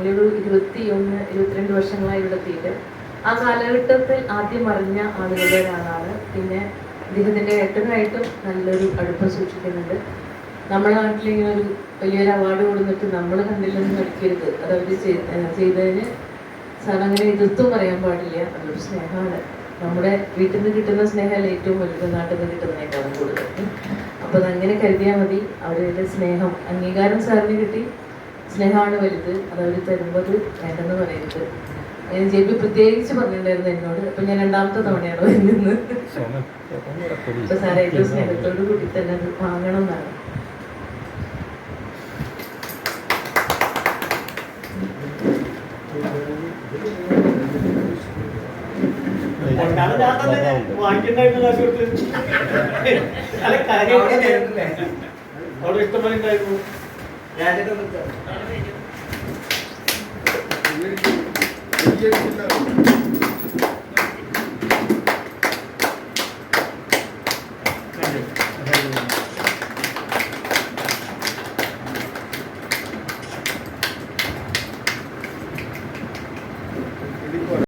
ഞങ്ങളൊരു ഇരുപത്തി ഒന്ന് ഇരുപത്തിരണ്ട് വർഷങ്ങളായി ഇവിടെ എത്തിയിട്ട്. ആ കാലഘട്ടത്തിൽ ആദ്യം അറിഞ്ഞ ആളുകളുടെ ഒരാളാണ്. പിന്നെ അദ്ദേഹത്തിന്റെ ഏട്ടനുമായിട്ടും നല്ലൊരു അടുപ്പം സൂക്ഷിക്കുന്നുണ്ട്. നമ്മുടെ നാട്ടിലിങ്ങനെ ഒരു വലിയൊരു അവാർഡ് കൊടുത്തിട്ട് നമ്മൾ കണ്ടില്ലെന്ന് നടിക്കരുത് അത് അവർ ചെയ്തതിന് സാർ അങ്ങനെ എതിർത്തും പറയാൻ പാടില്ല. നല്ലൊരു സ്നേഹമാണ്. നമ്മുടെ വീട്ടിൽ നിന്ന് കിട്ടുന്ന സ്നേഹമല്ല ഏറ്റവും വലുത്. നാട്ടിൽ നിന്ന് കിട്ടുന്നതിനേക്കാളും കൂടുതൽ. അപ്പോൾ അതങ്ങനെ കരുതിയാൽ മതി. അവരുടെ സ്നേഹം അംഗീകാരം സാറിന് കിട്ടി. സ്നേഹമാണ് വലുത് അത് അവർ തരുമ്പോൾ അത് വേണ്ടെന്ന് പറയരുത് അങ്ങനെ ജെ പി പ്രത്യേകിച്ച് പറഞ്ഞിട്ടുണ്ടായിരുന്നു എന്നോട്. അപ്പം ഞാൻ രണ്ടാമത്തെ തവണയാണ് വരുന്നത്. അപ്പൊ സാറേ ഏറ്റവും സ്നേഹത്തോടു കൂടി തന്നെ അത് വാങ്ങണം എന്നാണ്. അവിടെ ഇഷ്ടംപോലെ വലിയ